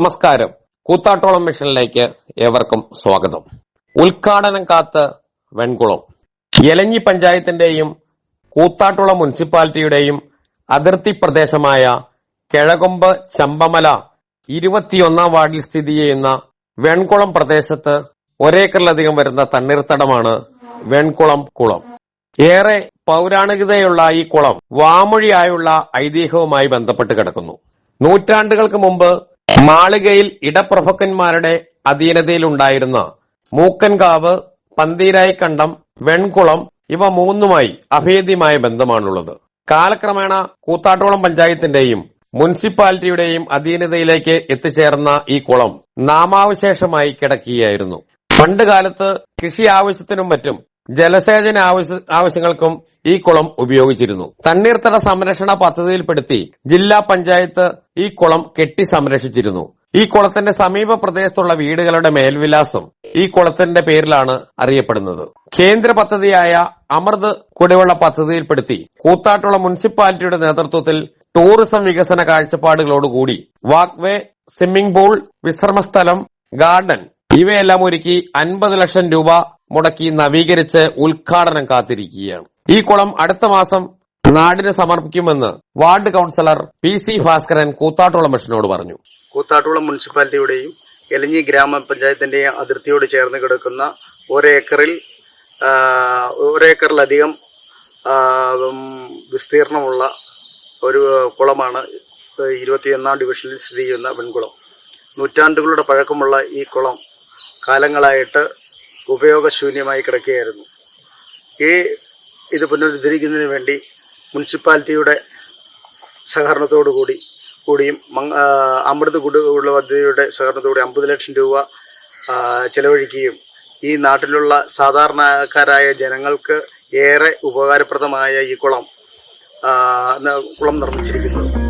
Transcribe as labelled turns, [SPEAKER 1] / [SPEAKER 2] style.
[SPEAKER 1] നമസ്കാരം. കൂത്താട്ടോളം മിഷനിലേക്ക് ഏവർക്കും സ്വാഗതം. ഉദ്ഘാടനം കാത്ത് വെൺകുളം. എലഞ്ഞി പഞ്ചായത്തിന്റെയും കൂത്താട്ടുള മുനിസിപ്പാലിറ്റിയുടെയും അതിർത്തി പ്രദേശമായ കിഴകൊമ്പ് ചമ്പമല ഇരുപത്തിയൊന്നാം വാർഡിൽ സ്ഥിതി ചെയ്യുന്ന വെൺകുളം പ്രദേശത്ത് ഒരേക്കറിലധികം വരുന്ന തണ്ണീർത്തടമാണ് വെൺകുളം കുളം. ഏറെ പൗരാണികതയുള്ള ഈ കുളം വാമൊഴിയായുള്ള ഐതിഹ്യവുമായി ബന്ധപ്പെട്ട് കിടക്കുന്നു. നൂറ്റാണ്ടുകൾക്ക് മുമ്പ് മാളികയിൽ ഇടപ്രഭുക്കന്മാരുടെ അധീനതയിലുണ്ടായിരുന്ന മൂക്കൻകാവ് പന്തീരായിക്കണ്ടം വെൺകുളം ഇവ മൂന്നുമായി അഭേദ്യമായ ബന്ധമാണുള്ളത്. കാലക്രമേണ കൂത്താട്ടോളം പഞ്ചായത്തിന്റെയും മുനിസിപ്പാലിറ്റിയുടെയും അധീനതയിലേക്ക് എത്തിച്ചേർന്ന ഈ കുളം നാമാവശേഷമായി കിടക്കുകയായിരുന്നു. പണ്ട് കാലത്ത് കൃഷി ആവശ്യത്തിനും മറ്റും ജലസേചന ആവശ്യ- ആവശ്യങ്ങൾക്കും ഈ കുളം ഉപയോഗിച്ചിരുന്നു. തണ്ണീർത്തട സംരക്ഷണ പദ്ധതിയിൽപ്പെടുത്തി ജില്ലാ പഞ്ചായത്ത് ഈ കുളം കെട്ടി സംരക്ഷിച്ചിരുന്നു. ഈ കുളത്തിന്റെ സമീപ പ്രദേശത്തുള്ള വീടുകളുടെ മേൽവിലാസം ഈ കുളത്തിന്റെ പേരിലാണ് അറിയപ്പെടുന്നത്. കേന്ദ്ര പദ്ധതിയായ അമൃത് കുടിവെള്ള പദ്ധതിയിൽപ്പെടുത്തി കൂത്താട്ടുള്ള മുനിസിപ്പാലിറ്റിയുടെ നേതൃത്വത്തിൽ ടൂറിസം വികസന കാഴ്ചപ്പാടുകളോടുകൂടി വാക്വേ സ്വിമ്മിംഗ് പൂൾ വിശ്രമസ്ഥലം ഗാർഡൻ ഇവയെല്ലാം ഒരുക്കി അൻപത് ലക്ഷം രൂപ മുടക്കി നവീകരിച്ച് ഉദ്ഘാടനം കാത്തിരിക്കുകയാണ്. ഈ കുളം അടുത്ത മാസം നാടിന് സമർപ്പിക്കുമെന്ന് ward councillor P C Bhaskaran Koothattukulam മിഷനോട് പറഞ്ഞു.
[SPEAKER 2] കൂത്താട്ടുള്ള മുനിസിപ്പാലിറ്റിയുടെയും എലഞ്ഞി ഗ്രാമപഞ്ചായത്തിന്റെയും അതിർത്തിയോട് ചേർന്ന് കിടക്കുന്ന ഒരേക്കറിൽ ഒരേക്കറിലധികം വിസ്തീർണമുള്ള ഒരു കുളമാണ് ഇരുപത്തിയൊന്നാം ഡിവിഷനിൽ സ്ഥിതി ചെയ്യുന്ന വെൺകുളം. നൂറ്റാണ്ടുകളുടെ പഴക്കമുള്ള ഈ കുളം കാലങ്ങളായിട്ട് ഉപയോഗശൂന്യമായി കിടക്കുകയായിരുന്നു. ഈ ഇത് പുനരുദ്ധരിക്കുന്നതിന് വേണ്ടി മുനിസിപ്പാലിറ്റിയുടെ സഹകരണത്തോടു കൂടി കൂടിയും അമൃത് കുടിവെള്ള പദ്ധതിയുടെ സഹകരണത്തോടെ അമ്പത് ലക്ഷം രൂപ ചെലവഴിക്കുകയും ഈ നാട്ടിലുള്ള സാധാരണക്കാരായ ജനങ്ങൾക്ക് ഏറെ ഉപകാരപ്രദമായ ഈ കുളം കുളം നിർമ്മിച്ചിരിക്കുന്നത്.